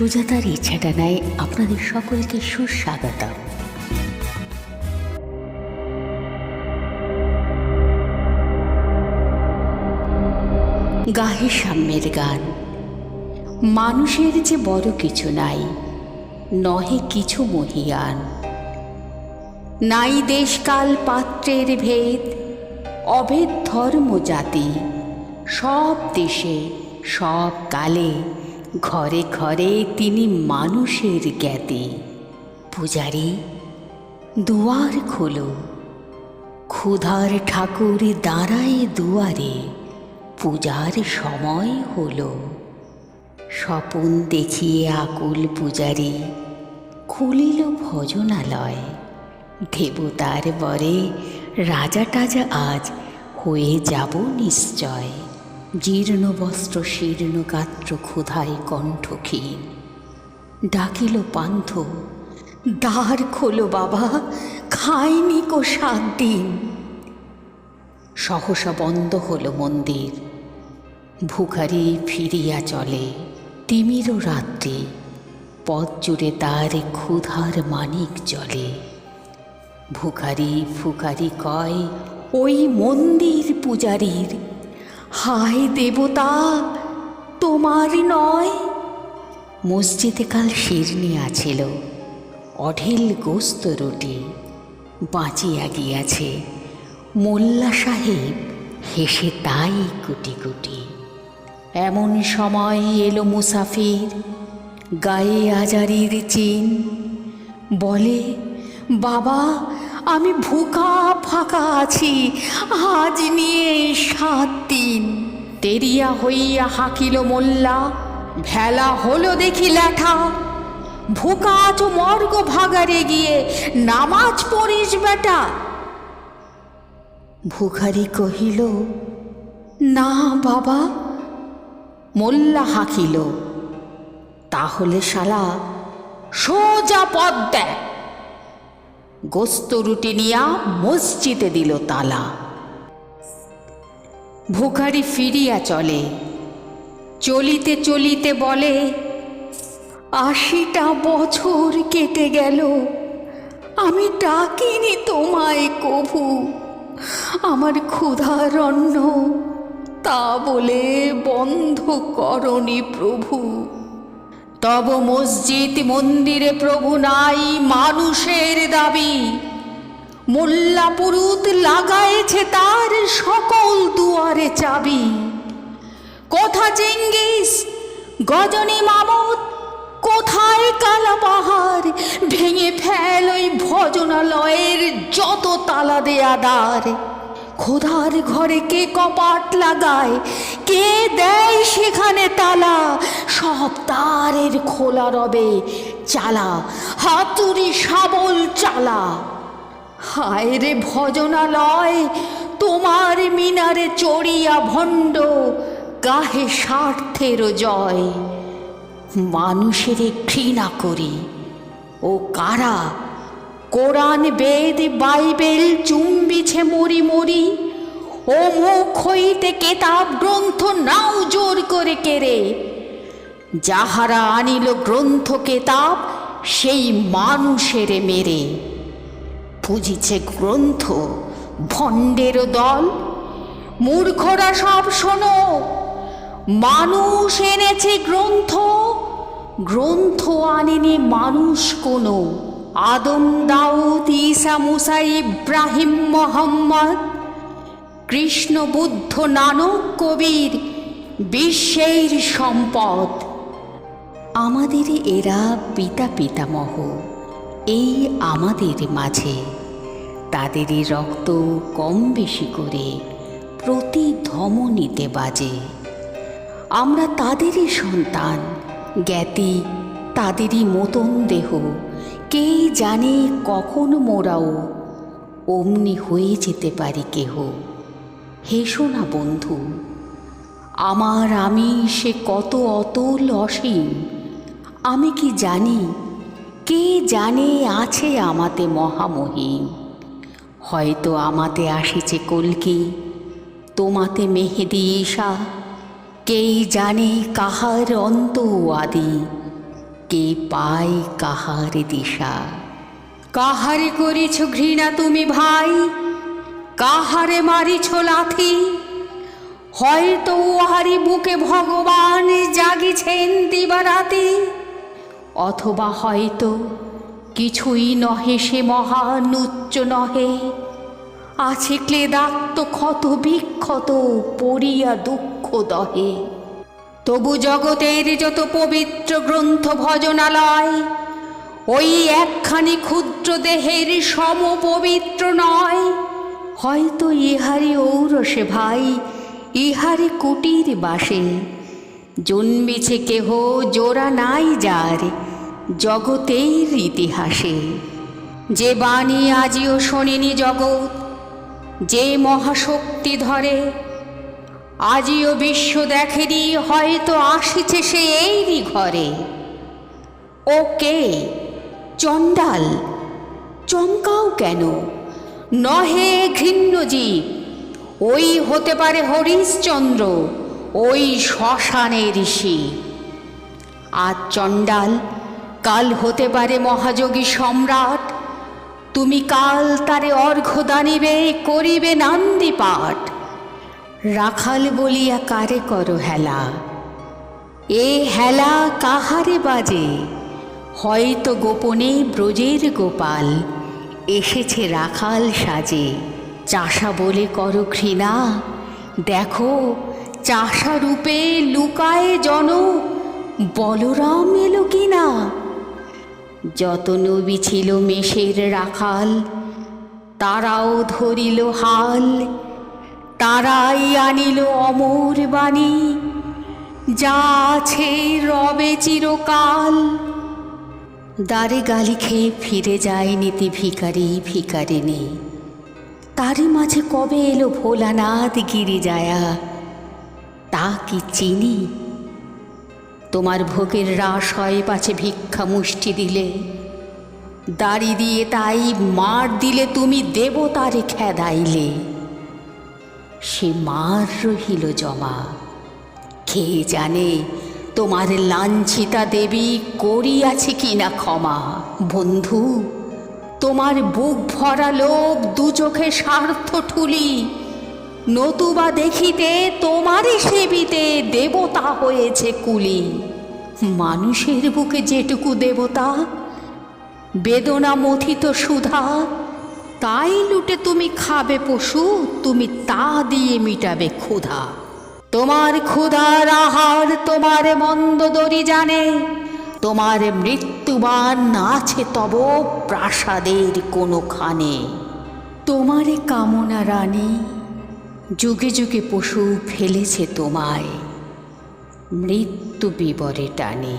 সুজাতার ইচ্ছাটা নেয় আপনাদের সকলকে সুস্বাগত। গাহে সাম্যের গান। মানুষের যে বড় কিছু নাই, নহে কিছু মহিয়ান। নাই দেশকাল পাত্রের ভেদ, অভেদ ধর্ম জাতি, সব দেশে, সব কালে ঘরে ঘরে তিনি মানুষের জ্ঞাতি। পূজারি, দুয়ার খোলো। ক্ষুধার ঠাকুর দাঁড়ায় দুয়ারে, পূজার সময় হলো। স্বপন দেখিয়ে আকুল পূজারি, খুলিল ভজনালয়। দেবতার বরে রাজা টাজা আজ হয়ে যাব নিশ্চয়। জীর্ণ বস্ত্র, শীর্ণ গাত্র, ক্ষুধায় কণ্ঠক্ষীণ। ডাকিল পান্থ, দ্বার খোলো বাবা, খাইনি কো সাত দিন। সহসা বন্ধ হলো মন্দির। ভুখারি ফিরিয়া চলে তিমিরও রাত্রি। পথ জুড়ে তার ক্ষুধার মানিক জলে ভুখারি ফুকারি কয়, ওই মন্দির পূজারীর হায় দেবতা, তোমার নয়। মসজিদে কাল শিরনি আছিল, অঢেল গোস্ত রুটি বাঁচিয়া গিয়াছে। মোল্লা সাহেব হেসে তাই কুটি কুটি। এমন সময় এলো মুসাফির, গায়ে আজারির চিন। বলে, বাবা আমি ভুকা ফাঁকা আছি, আজ নিয়ে সাত দিন। তেরিয়া হইয়া হাকিল মোল্লা, ভেলা হলো দেখি ল্যাঠা ভুকা আছো মর্গ ভাগারে গিয়ে, নামাজ পড়িস বেটা। ভুখারি কহিল, না বাবা। মোল্লা হাঁকিল, তাহলে শালা সোজা পথ দেখ। গোস্ত রুটি নিয়া মসজিদে দিল তালা। ভুখারি ফিরিয়া চলে। চলিতে চলিতে বলে, আশিটা বছর কেটে গেল। আমি ডাকিনি তোমায় কভু। আমার ক্ষুধার অন্ন তা বলে বন্ধ করনি প্রভু। তব মসজিদ মন্দিরে প্রভু নাই মানুষের দাবি। মোল্লা পুরুত লাগাইছে তার সকল দুয়ারে চাবি। কোথা চেঙ্গিস গজনী মামুদ, কোথায় কালা ভেঙে ফেল ওই ভজনালয়ের যত তালা দেয়া দ্বার। খোদার ঘরে কে কপাট লাগায়? কে দেয় সেখানে তালা? সব তারের খোলা রবে চালা, হাতুড়ি শাবল চালা। হায় রে ভজনালয়, তোমার মিনারে চড়িয়া ভণ্ড, গাহে স্বার্থেরও জয়। মানুষের ঘৃণা করি, ও কারা কোরআন বেদ বাইবেল চুম্বিছে মরি মরি। ও মুখ হইতে কেতাব গ্রন্থ নাও জোর করে কেড়ে। যাহারা আনিল গ্রন্থ কেতাব, সেই মানুষের মেরে। পুজিছে গ্রন্থ ভণ্ডের দল। মূর্খরা সব শোনো, মানুষ এনেছে গ্রন্থ। গ্রন্থ আনেনি মানুষ কোনো। আদম দাউদ ঈসা মুসা ইব্রাহিম মোহাম্মদ, কৃষ্ণ বুদ্ধ নানক কবির বিশ্বের সম্পদ। আমাদের এরা পিতা পিতামহ, এই আমাদের মাঝে। তাদেরই রক্ত কম বেশি করে প্রতি ধমনীতে বাজে। আমরা তাদেরই সন্তান, জ্ঞাতি, তাদেরই মতন দেহ। কে জানে কখন মোরাও অমনি হয়ে যেতে পারি কেহ? হেসো না বন্ধু। আমার আমি সে কত অতল অসীম, আমি কি জানি? কে জানে আছে আমাতে মহামহিম? হয়তো আমাতে আসিছে কলকি, তোমাতে মেহেদি ঈশা। কেই জানে কাহার অন্ত আদি কে পাই কাহার দিশা? কাহারে করেছ ঘৃণা তুমি ভাই? কাহারে মারিছ লাথি? হয়তো ওহারি বুকে ভগবান জাগিছেন দিবারাতি। অথবা হয়তো কিছুই নহে সে মহান উচ্চ নহে। আছে ক্লেদাক্ত ক্ষত বিক্ষত, পড়িয়া দুঃখ দহে। তবু জগতের যত পবিত্র গ্রন্থ ভজনালয়, ওই একখানি ক্ষুদ্র দেহের সম পবিত্র নয়। হয়তো ইহারি ঔরসে ভাই ইহারি কুটির বাসে। জন্মেছে কেহ, জোড়া নাই যার, জগতের ইতিহাসে। যে বাণী আজিও শোনেনি জগৎ, যে মহাশক্তি ধরে আজিও বিশ্ব দেখেনি, হয়তো আসিছে সে এইরই ঘরে। ওকে, চণ্ডাল, চমকাও কেন? নহে ঘৃণ্য জীব ওই হতে পারে হরিশ্চন্দ্র, ওই শ্মশানে ঋষি। আজ চণ্ডাল, কাল হতে পারে মহাযোগী সম্রাট, তুমি কাল তারে অর্ঘ্য দানিবে, করিবে নান্দি পাঠ রাখাল বলিয়া কারে করো হেলা? এ হেলা কাহারে বাজে? হয়তো গোপনে ব্রজের গোপাল, এসেছে রাখাল সাজে। চাষা বলে করো ঘৃণা, দেখো চাষা রূপে লুকায় জন, বলরাম এলো কিনা? যত নবী ছিল মেষের রাখাল, তারাও ধরিল হাল তারাই আনিল অমর বাণী। যা আছে রবে চিরকাল। দ্বারে গালি খেয়ে ফিরে যায় নীতি ভিকারি ভিকারিনী তারই মাঝে কবে এলো ভোলানাথ গিরি যায়া তা কি চিনি? তোমার ভোগের রাস হয় পাছে ভিক্ষা মুষ্টি দিলে। দাড়ি দিয়ে তাই মার দিলে তুমি দেবতারে খেদাইলে। সে মার রহিল জমা। কে জানে তোমার লাঞ্ছিতা দেবী করিয়াছে কিনা ক্ষমা। বন্ধু, তোমার বুক ভরা লোভ দু চোখে স্বার্থ ঠুলি। নতুবা দেখিতে তোমারই সেবিতে দেবতা হয়েছে কুলি। মানুষের বুকে যেটুকু দেবতা বেদনা মথিত সুধা তাই লুটে তুমি খাবে পশু, তুমি তা দিয়ে মিটাবে ক্ষুধা। তোমার ক্ষুধার আহার তোমার মন্দ দরি জানে তোমার মৃত্যুবান আছে তব প্রাসাদের কোনোখানে। তোমারে কামনা রানী, যুগে যুগে পশু ফেলেছে তোমায়, মৃত্যু বিবরে টানে।